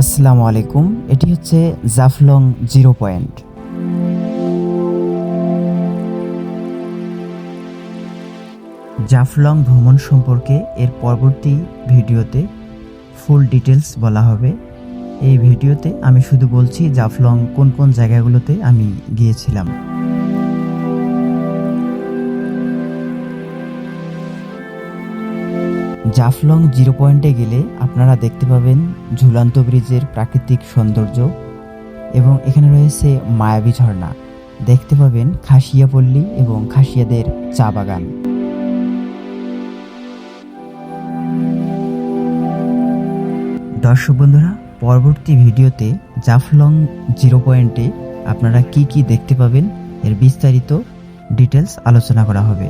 আসসালামু আলাইকুম, এটি হচ্ছে জাফলং জিরো পয়েন্ট। জাফলং ভ্রমণ সম্পর্কে এর পরবর্তী ভিডিওতে ফুল ডিটেলস বলা হবে। এই ভিডিওতে আমি শুধু বলছি জাফলং কোন কোন জায়গাগুলোতে আমি গিয়েছিলাম। জাফলং জিরো পয়েন্টে গেলে আপনারা দেখতে পাবেন ঝুলন্ত ব্রিজের প্রাকৃতিক সৌন্দর্য এবং এখানে রয়েছে মায়াবী ঝর্ণা। দেখতে পাবেন খাসিয়াপল্লী এবং খাসিয়াদের চা বাগান। দর্শক বন্ধুরা, পরবর্তী ভিডিওতে জাফলং জিরো পয়েন্টে আপনারা কি কি দেখতে পাবেন, এর বিস্তারিত ডিটেলস আলোচনা করা হবে।